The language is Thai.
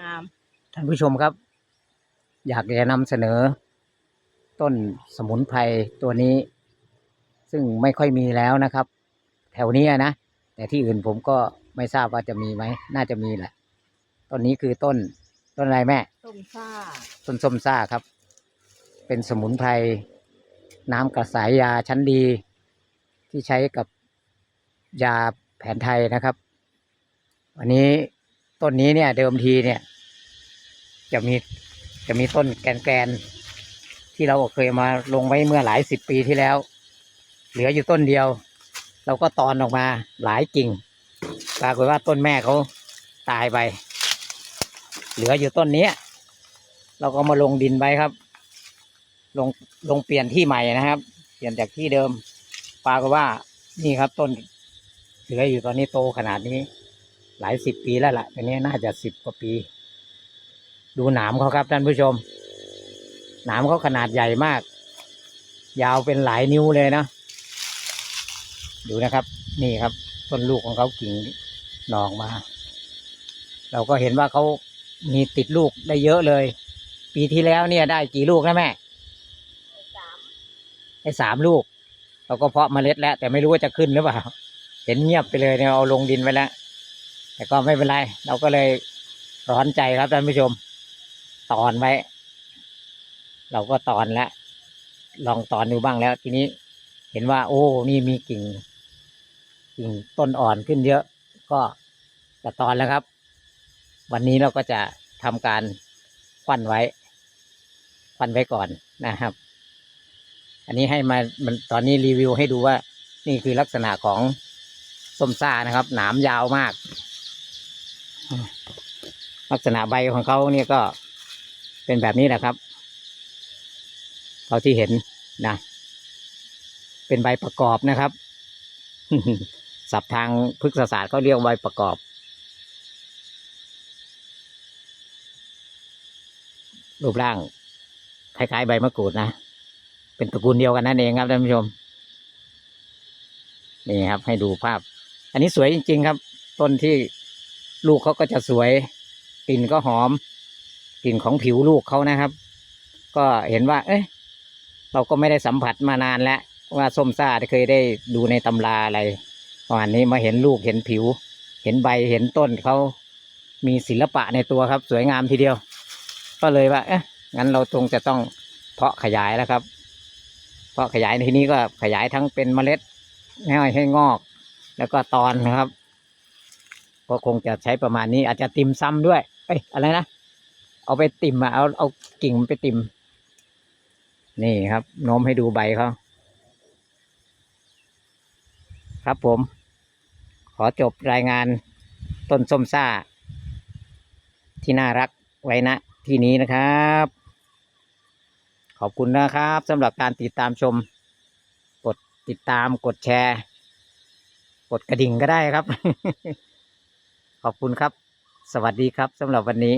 งาม ท่านผู้ชมครับ อยากจะนำเสนอ ต้นสมุนไพรตัวนี้ ซึ่งไม่ค่อยมีแล้วนะครับ แถวนี้นะ แต่ที่อื่นผมก็ไม่ทราบว่าจะมีไหม น่าจะมีแหละต้นนี้คือต้นต้นอะไรแม่ ต้มซ่า ต้นส้มซ่าครับ เป็นสมุนไพรน้ำกระสายยาชั้นดี ที่ใช้กับยาแผนไทยนะครับ วันนี้ ต้นนี้เนี่ย เดิมทีเนี่ย จะมีจะมีต้นแกนๆที่เราเคยมาลงไว้เมื่อหลายสิบปีที่แล้ว เหลืออยู่ต้นเดียว เราก็ตอนออกมาหลายกิ่งปรากฏว่าต้นแม่เขาตายไป เหลืออยู่ต้นนี้เราก็มาลงดินไว้ครับ ลงลงเปลี่ยนที่ใหม่นะครับ เปลี่ยนจากที่เดิมปรากฏว่านี่ครับต้นเหลืออยู่ตอนนี้โตขนาดนี้ หลายสิบปีแล้วล่ะตอนนี้น่าจะสิบกว่าปี ดูหนามเขาครับท่านผู้ชม หนามเขาขนาดใหญ่มาก ยาวเป็นหลายนิ้วเลยนะ ดูนะครับ นี่ครับ ต้นลูกของเขากิ่งหนองมา เราก็เห็นว่าเขามีติดลูกได้เยอะเลย ปีที่แล้วเนี่ยได้กี่ลูกนะแม่สามได้สามลูก เราก็เพาะเมล็ดแล้ว แต่ไม่รู้ว่าจะขึ้นหรือเปล่า เห็นเงียบไปเลยเนี่ยเอาลงดินไปแล้ว แต่ก็ไม่เป็นไร เราก็เลยร้อนใจครับท่านผู้ชม ตอนไว้ เราก็ตอนแล้วลองตอนดูบ้างแล้ว ทีนี้เห็นว่า โอ้นี่มีกิ่ง กิ่งต้นอ่อนขึ้นเยอะ ก็จะตอนแล้วครับ วันนี้เราก็จะทำการควันไว้ควันไว้ก่อนนะครับ อันนี้ให้มามันตอนนี้รีวิวให้ดูว่า นี่คือลักษณะของส้มซ่านะครับ หนามยาวมาก ลักษณะใบของเขาเนี่ยก็เป็นแบบนี้แหละครับเท่าที่เห็นนะ เป็นใบประกอบนะครับศัพท์ทางพฤกษศาสตร์เขาเรียกใบประกอบ รูปร่างคล้ายๆใบมะกรูดนะ เป็นตระกูลเดียวกันนั่นเองครับท่านผู้ชม นี่ครับให้ดูภาพ อันนี้สวยจริง ๆ ครับ ต้นที่ ลูกเขาก็จะสวยกลิ่นก็หอมกลิ่นของผิวลูกเขานะครับ ก็เห็นว่า เอ๊ะเราก็ไม่ได้สัมผัสมานานแล้ว ว่าส้มซ่าเคยได้ดูในตำราอะไรประมาณนี้มาเห็นลูกเห็นผิว เห็นใบเห็นต้นเขามีศิลปะในตัวครับ สวยงามทีเดียว ก็เลยว่า เอ๊ะงั้นเราตรงจะต้องเพาะขยายแล้วครับ เพาะขยายในที่นี้ก็ขยายทั้งเป็นเมล็ดให้ให้งอก แล้วก็ตอนนะครับ ก็คงจะใช้ประมาณนี้อาจจะติ่มซ้ำด้วยเอ้ยอะไรนะเอาไปติ่มอะเอาเอากิ่งมันไปติ่มนี่ครับโน้มให้ดูใบเขาครับผม ขอจบรายงานต้นส้มซ่า ที่น่ารักไว้ณที่นี้นะครับ ขอบคุณนะครับสำหรับการติดตามชม กดติดตามกดแชร์ กดกระดิ่งก็ได้ครับ ขอบคุณครับ สวัสดีครับสำหรับวันนี้